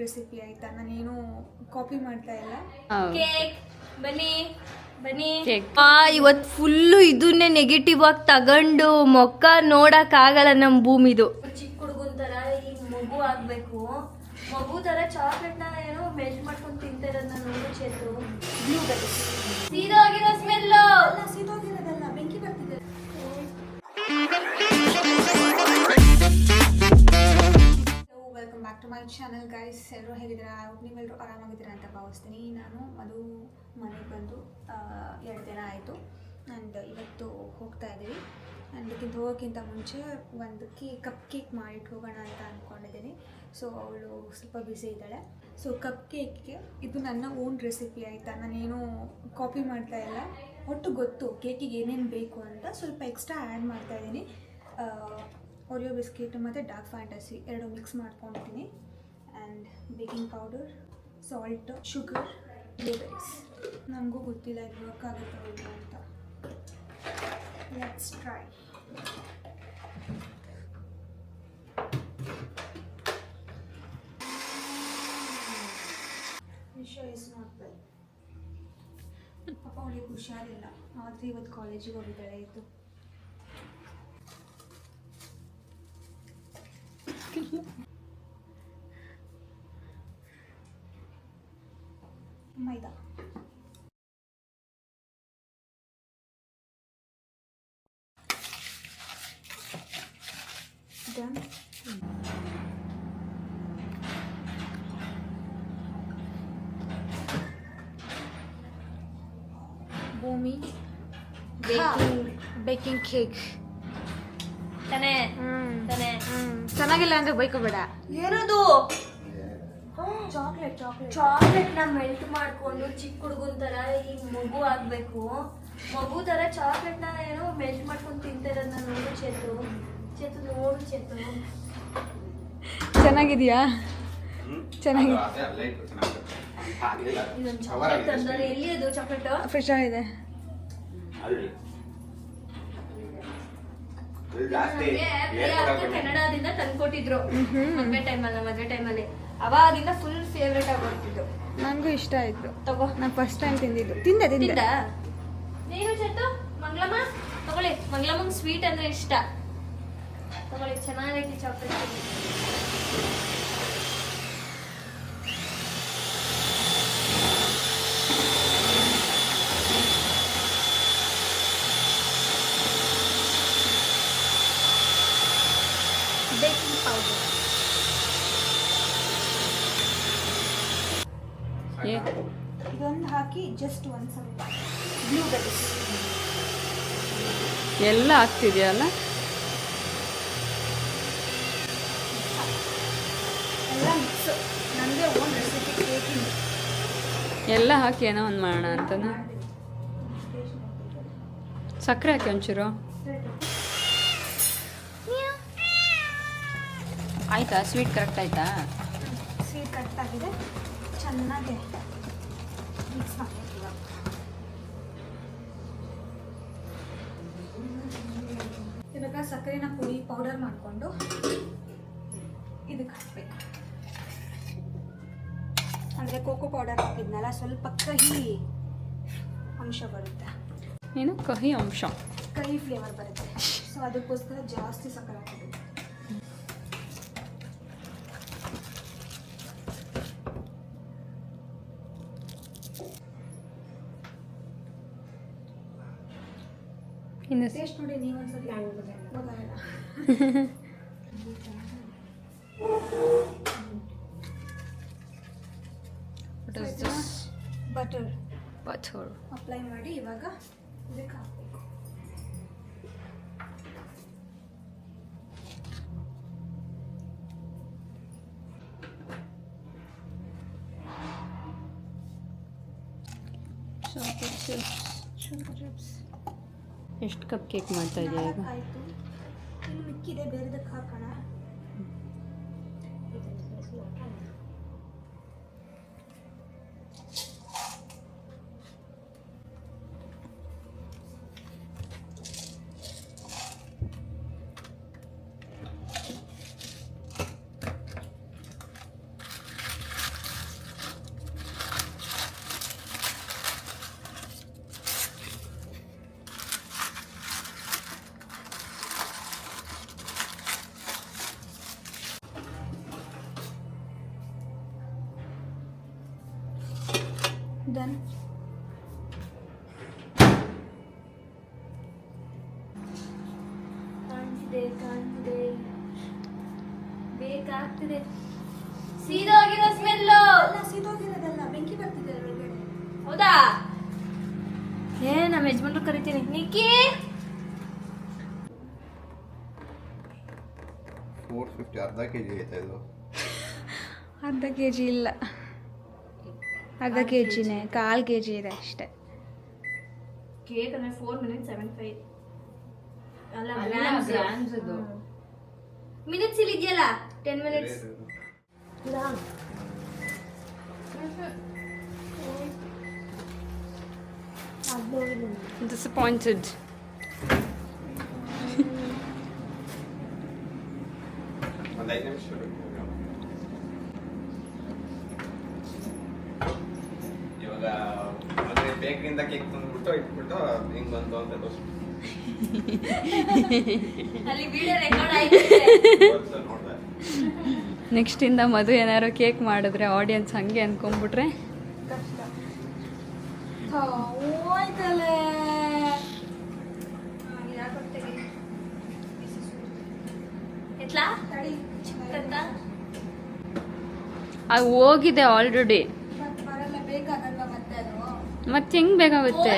Recipe ಆಯ್ತಾ? ನಾನೇನು copy ಮಾಡ್ತಾ ಇಲ್ಲ. ಕೇಕ್ ಬನ್ನಿ ಬನ್ನಿ. Cake. ಆ ಇವತ್ ಫುಲ್ಲು ಇದನ್ನೇ ನೆಗೆಟಿವ್ ಆಗಿ ತಗೊಂಡು ಮೊಕ್ಕ ನೋಡಕ್ ಆಗಲ್ಲ ನಮ್ ಭೂಮಿದು. ಚಿಕ್ಕ ಹುಡುಗನ್ ತರ ಈ ಮಗು ಆಗ್ಬೇಕು. ಮಗು ತರ ಚಾಕ್ಲೇಟ್ನ ಏನೋ ಮೆಲ್ಟ್ ಮಾಡ್ಕೊಂಡು ತಿಂತಿರೋದನ್ನ ನೋಡು ಚೇತು ಸೀದೋಗಿರೋ ನೀವೆಲ್ಲರೂ ಆರಾಮಾಗಿದ್ದೀರಾ ಅಂತ ಭಾವಿಸ್ತೀನಿ. ನಾನು ಮಧು ಮನೆಗೆ ಬಂದು ಎರಡು ದಿನ ಆಯಿತು. ಆ್ಯಂಡ್ ಇವತ್ತು ಹೋಗ್ತಾ ಇದ್ದೀವಿ. ಆ್ಯಂಡ್ ಇದಕ್ಕಿಂತ ಹೋಗೋಕ್ಕಿಂತ ಮುಂಚೆ ಒಂದು ಕೇಕ್ ಕಪ್ ಕೇಕ್ ಮಾಡಿಟ್ಟು ಹೋಗೋಣ ಅಂತ ಅಂದ್ಕೊಂಡಿದ್ದೀನಿ ಸೊ, ಅವಳು ಸ್ವಲ್ಪ ಬ್ಯುಸಿ ಇದ್ದಾಳೆ. ಸೊ, ಕಪ್ ಕೇಕ್ಗೆ ಇದು ನನ್ನ ಓನ್ ರೆಸಿಪಿ ಆಯಿತಾ? ನಾನೇನು ಕಾಪಿ ಮಾಡ್ತಾ ಇಲ್ಲ. ಒಟ್ಟು ಗೊತ್ತು ಕೇಕಿಗೆ ಏನೇನು ಬೇಕು ಅಂತ ಸ್ವಲ್ಪ ಎಕ್ಸ್ಟ್ರಾ ಆ್ಯಡ್ ಮಾಡ್ತಾ ಇದ್ದೀನಿ. ಒರಿಯೋ ಬಿಸ್ಕೆಟ್ ಮತ್ತು ಡಾರ್ಕ್ ಫ್ಯಾಂಟಸಿ ಎರಡು ಮಿಕ್ಸ್ ಮಾಡ್ಕೊಂಡಿದ್ದೀನಿ. And baking powder salt sugar blueberries ನಮಗೂ ಗೊತ್ತಿಲ್ಲ ಇದು ವರ್ಕ್ ಆಗುತ್ತೆ ಇಲ್ಲ ಅಂತ. ಲೆಟ್ಸ್ ಟ್ರೈ ಇಸ್ ಪಾಪ ಅವಳಿಗೆ ಹುಷಾರಿಲ್ಲ. ಆದರೆ ಇವತ್ತು ಕಾಲೇಜಿಗೆ ಹೋಗಿದ್ದಾಳೆ ಇದ್ದು ಮೈದಾ Done. ಭೂಮಿ ಬೇಕಿಂಗ್ ಬೇಕಿಂಗ್ ಕೇಕ್ ತಾನೆ ತಾನೆ ಚೆನ್ನಾಗಿಲ್ಲ ಅಂದ್ರೆ ಬೈಕೋಬೇಡ ಏನದು ಚಾಕ್ಲೇಟ್ ಚಾಕ್ಲೇಟ್ ಚಾಕ್ಲೇಟ್ನ ಮೆಲ್ಟ್ ಮಾಡ್ಕೊಂಡು ಚಿಕ್ಕ ಹುಡುಗನ್ ತರ ಈ ಮಗು ಆಗ್ಬೇಕು. ಮಗು ತರ ಚಾಕ್ಲೇಟ್ನ ಏನೋ ಮೆಲ್ಟ್ ಮಾಡ್ಕೊಂಡು ತಿಂತಿರೋದನ್ನ ನೋಡು ಚೇತು. ಚೇತು ನೋಡು ಚೇತು. ಚೆನ್ನಾಗಿದೆಯಾ? ಚೆನ್ನಾಗಿದೆ ಇದೊಂದು ಚಾಕ್ಲೇಟ್ ತಂದರೆ ಎಲ್ಲಿ ಅದು ಚಾಕ್ಲೇಟ್ ಫ್ರೆಶ್ ಆಗಿದೆ. ಕನ್ನಡದಿಂದ ತಂದ್ಕೊಟ್ಟಿದ್ರು. ಮದ್ವೆ ಟೈಮಲ್ಲ ಮದ್ವೆ ಟೈಮಲ್ಲಿ ಅವಾಗಿಂದ ಫುಲ್ ಫೇವ್ರೇಟ್ ಆಗ್ಬಿಡ್ತಿದ್ದು ನಂಗೂ ಇಷ್ಟ ಆಯ್ತು. ತಗೋ. ನಾನು ಫಸ್ಟ್ ಟೈಮ್ ತಿಂದಿದ್ದು. ತಿಂದೆ ತಿಂದೆ. ತಿಂದ? ನೀನು ಚತ್ತು ಮಂಗ್ಲಮ್ಮ ತಗೊಳ್ಳಿ. ಮಂಗ್ಲಮ್ಮಂಗೆ ಸ್ವೀಟ್ ಅಂದ್ರೆ ಇಷ್ಟ. ತಗೊಳ್ಳಿ ಚೆನ್ನಾಗೈತಿ ಚಾಕ್ಲೇಟ್ ಬೇಕಿಂಗ್ ಪೌಡರ್ ಇದೊಂದು ಹಾಕಿ ಜಸ್ಟ್ ಒಂದು ಸ್ವಲ್ಪ ಬ್ಲೂಬೆರೀಸ್ ಎಲ್ಲ ಆಗ್ತಿದೆಯಲ್ಲ? ಎಲ್ಲ ಮಿಕ್ಸ್ ನನಗೆ ಓನ್ ರೆಸಿಪಿ ಕೇಕಿಂಗ್ ಎಲ್ಲ ಹಾಕಿ ಏನೋ ಒಂದು ಮಾಡೋಣ ಅಂತನಾ? ಸಕ್ಕರೆ ಹಾಕಿ ಒಂಚೂರು. ಆಯ್ತಾ? ಸ್ವೀಟ್ ಕರೆಕ್ಟ್ ಆಯ್ತಾ? ಸ್ವೀಟ್ ಕರೆಕ್ಟ್ ಆಗಿದೆ. ಚೆನ್ನಾಗಿ ಮಿಕ್ಸ್ ಮಾಡಬೇಕು ಇವಾಗ ಇವಾಗ ಸಕ್ಕರೆನ ಪುಡಿ ಪೌಡರ್ ಮಾಡಿಕೊಂಡು ಇದಕ್ಕೆ ಹಾಕಬೇಕು. ಅಂದರೆ ಕೋಕೋ ಪೌಡರ್ ಹಾಕಿದ್ನಲ್ಲ ಸ್ವಲ್ಪ ಕಹಿ ಅಂಶ ಬರುತ್ತೆ. ಏನು ಕಹಿ ಅಂಶ. ಕಹಿ ಫ್ಲೇವರ್ ಬರುತ್ತೆ. ಸೊ ಅದಕ್ಕೋಸ್ಕರ ಜಾಸ್ತಿ ಸಕ್ಕರೆ ಹಾಕಬೇಕು. ಇನ್ನು ಟೇಸ್ಟ್ ನೋಡಿ ನೀವೊಂದ್ಸತಿ ಗೊತ್ತಾಗಲ್ಲ What is this? Butter Butter. Apply ಮಾಡಿ ಇವಾಗ ಇದಕ್ಕೆ ಹಾಕಬೇಕು Chocolate chips. ಶುಗರ್ ಚಿಪ್ಸ್ ಎಷ್ಟು ಕಪ್ ಕೇಕ್ ಮಾಡ್ತಾ ಇದೆಯಾ ಈಗ? ಮಿಕ್ಕಿದೆ ಬೇರೆದಕ್ಕೆ ಹಾಕೋಣ. ಡನ್ ಕಾಣ್ತಿದೆ ಕಾಣ್ತಿದೆ. ಬೇಕಾಗ್ತಿದೆ ಸೀದೋಗಿರೋ ಸ್ಮೆಲ್ಲು ಅಲ್ಲ ಸೀದೋಗಿರೋದಲ್ಲ ಬೆಂಕಿ ಬರ್ತಿದೆ ಒಳಗಡೆ. ಹೌದಾ? ಏ ನಮ್ಮ ಯಜಮಾನ್ರು ಕರಿತೀನಿ. ನಿಕ್ಕಿ. ಫೋರ್ ಫಿಫ್ಟಿ ಅರ್ಧ ಕೆ ಜಿ ಇದು. ಅರ್ಧ ಕೆ ಜಿ ಇಲ್ಲ. ಅರ್ಧ ಕೆ ಜಿನೇ ಕಾಲು ಕೆ ಜಿ ಇದೆ ಅಷ್ಟೇ. ಕೇಕ್ ಅಂದರೆ ಫೋರ್ ಮಿನಿಟ್ ಸೆವೆನ್ ಫೈವ್ ಅಲ್ಲ ಗ್ರಾಮ್ಸ್ ಅದು ಮಿನಿಟ್ಸ್ ಇಲ್ಲಿ ಇದೆಯಲ್ಲ ಟೆನ್ ಮಿನಿಟ್ಸ್ ಡಿಸಪಾಯಿಂಟೆಡ್ ಒಂದು ಐದು ನಿಮಿಷ ಇವಾಗ ಅಂದ್ರೆ ಬೇಕರಿಂದ ಕೇಕ್ ತಂದ್ಬಿಟ್ಟು ಇಟ್ಬಿಟ್ಟು ಹಿಂಗ್ ಬಂತು ಅಂತ ನೆಕ್ಸ್ಟ್ ಅಲ್ಲಿ ವಿಡಿಯೋ ರೆಕಾರ್ಡ್ ಆಯ್ತು ತೋರ್ಸು ನೋಡ್ದೆ. ನೆಕ್ಸ್ಟಿಂದ ಮಧು ಏನಾರು ಕೇಕ್ ಮಾಡಿದ್ರೆ ಆಡಿಯನ್ಸ್ ಹಂಗೆ ಅನ್ಕೊಂಡ್ಬಿಟ್ರೆ? ಅದು ಹೋಗಿದೆ ಆಲ್ರೆಡಿ ಬೇಕಾಗಲ್ವಾ ಮತ್ತೆ ಹೆಂಗ್ ಬೇಕಾಗುತ್ತೆ?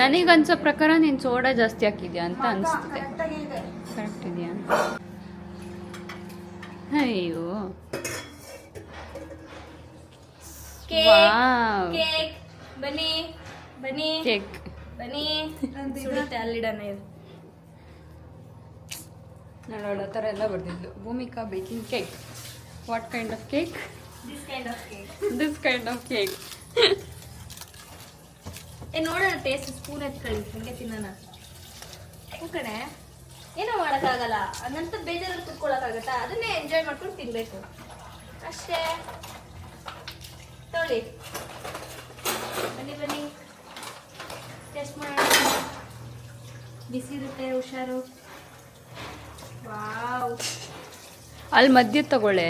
ನನಗನ್ಸೋ ಪ್ರಕಾರ ನೀನ್ ಸೋಡಾ ಜಾಸ್ತಿ ಹಾಕಿದ್ಯಾ ಅಂತ ಅನ್ಸುತ್ತೆ. ಕರೆಕ್ಟ್ ಇದೆಯಾ? ಅಯ್ಯೋ. Cake wow. ಕೇಕ್ ಬನ್ನಿ ಬನ್ನಿ ಕೇಕ್. ಬನ್ನಿ. ಸುಡುತ್ತೆ ಅಲ್ಲಿಡಣ ಥರ ಎಲ್ಲ ಬರ್ದಿದ್ಲು. Bhoomika baking cake. What kind of cake this kind of cake this kind of cake ಏ ನೋಡೋಣ ಟೇಸ್ಟ್ ಸ್ಪೂನ್ ಎತ್ಕೊಳ್ಳಿ ಹಿಂಗೆ ತಿನ್ನೋಣ. ಕಣೆ. ಏನೋ ಮಾಡೋಕ್ಕಾಗಲ್ಲ. ಹಂಗಂತ ಬೇಜಾರಲ್ಲಿ ಕುತ್ಕೊಳ್ಳೋಕ್ಕಾಗತ್ತಾ? ಅದನ್ನೇ ಎಂಜಾಯ್ ಮಾಡ್ಕೊಂಡು ತಿನ್ನಬೇಕು ಅಷ್ಟೇ. ತೊಳಿ ಬನ್ನಿ ಬನ್ನಿ. ಟೆಸ್ಟ್ ಮಾಡೋಣ. ಬಿಸಿ ಇರುತ್ತೆ ಹುಷಾರು. ವಾವ್ ಅಲ್ಲಿ ಮದ್ಯ ತಗೊಳ್ಳೆ.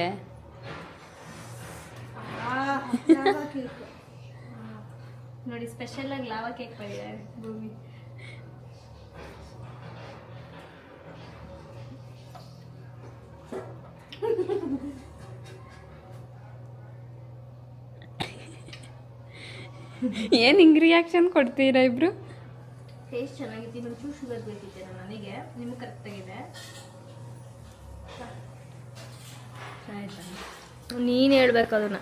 ನೋಡಿ ಸ್ಪೆಷಲ್ ಆಗಿ ಲಾವಾ ಕೇಕ್ ಮಾಡಿದ್ದಾರೆ ಭೂಮಿ. ಏನು ಹಿಂಗೆ ರಿಯಾಕ್ಷನ್ ಕೊಡ್ತೀರಾ ಇಬ್ರು? ಟೇಸ್ಟ್ ಚೆನ್ನಾಗಿತ್ತು ಇನ್ನೊಂದು ಚೂರು ಶುಗರ್ ಬೇಕಿತ್ತೆ ನನಗೆ ನಿಮ್ಗೆ ಕರೆಕ್ಟಾಗಿದೆ ನೀನು ಹೇಳ್ಬೇಕು ಅದನ್ನ.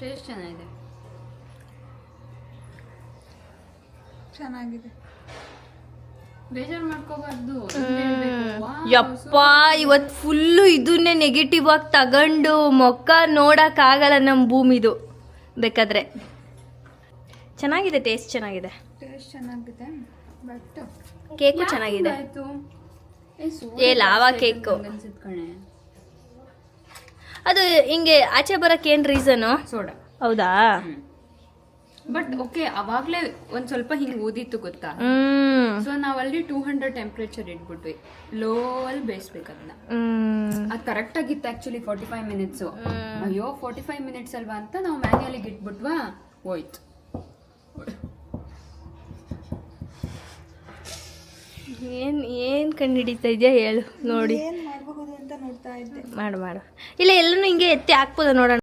ಟೇಸ್ಟ್ ಚೆನ್ನಾಗಿದೆ. ಚೆನ್ನಾಗಿದೆ. ಬೇಜಾರು ಮಾಡ್ಕೋಬಾರ್ದು. ಯಪ್ಪ ಇವತ್ತು ಫುಲ್ಲು ಇದನ್ನೇ ನೆಗೆಟಿವ್ ಆಗಿ ತಗೊಂಡು ಮೊಕ್ಕ ನೋಡೋಕ್ಕಾಗಲ್ಲ ನಮ್ಮ ಭೂಮಿದು. ಬೇಕಾದ್ರೆ. ಚೆನ್ನಾಗಿದೆ ಟೇಸ್ಟ್ ಚೆನ್ನಾಗಿದೆ. ಟೇಸ್ಟ್ ಚೆನ್ನಾಗಿದೆ. ಬಟ್ ಕೇಕು ಚೆನ್ನಾಗಿದೆ. ಏ, ಲಾವಾ ಕೇಕು. ಅದು ಹಿಂಗೆ ಆಚೆ ಬರಕ್ಕೆ ಏನು ರೀಸನು ಸೋಡಾ. ಹೌದಾ? ಬಟ್ ಓಕೆ ಅವಾಗ್ಲೇ ಒಂದ್ ಸ್ವಲ್ಪ ಹಿಂಗ್ ಊದಿತ್ತು ಗೊತ್ತಾ? ಹ್ಮ್. ಸೊ ನಾವಲ್ಲಿ ಅಲ್ಲಿ ಟೂ ಹಂಡ್ರೆಡ್ ಟೆಂಪ್ರೇಚರ್ ಇಟ್ಬಿಟ್ವಿ. ಲೋ ಅಲ್ಲಿ ಬೇಯಿಸ್ಬೇಕು ಅದನ್ನ. ಅದು ಕರೆಕ್ಟ್ ಆಗಿತ್ತು ಆಕ್ಚುಲಿ ಫೋರ್ಟಿ ಫೈವ್ ಮಿನಿಟ್ಸ್ ಅಯ್ಯೋ ಫೋರ್ಟಿ ಫೈವ್ ಮಿನಿಟ್ಸ್ ಅಲ್ವಾ ಅಂತ ನಾವು ಮ್ಯಾನ್ಯಲಿಗೆ ಇಟ್ಬಿಟ್ವಾ? ಹೋಯ್ತು. ಏನ್ ಏನ್ ಕಂಡು ಹಿಡಿತಾ ಇದೆಯಾ ಹೇಳು ನೋಡಿ. ನೋಡ್ತಾ ಇದ್ದೆ. ಮಾಡು ಮಾಡು. ಇಲ್ಲ ಎಲ್ಲನೂ ಹಿಂಗೆ ಎತ್ತಿ ಹಾಕ್ಬೋದು ನೋಡೋಣ.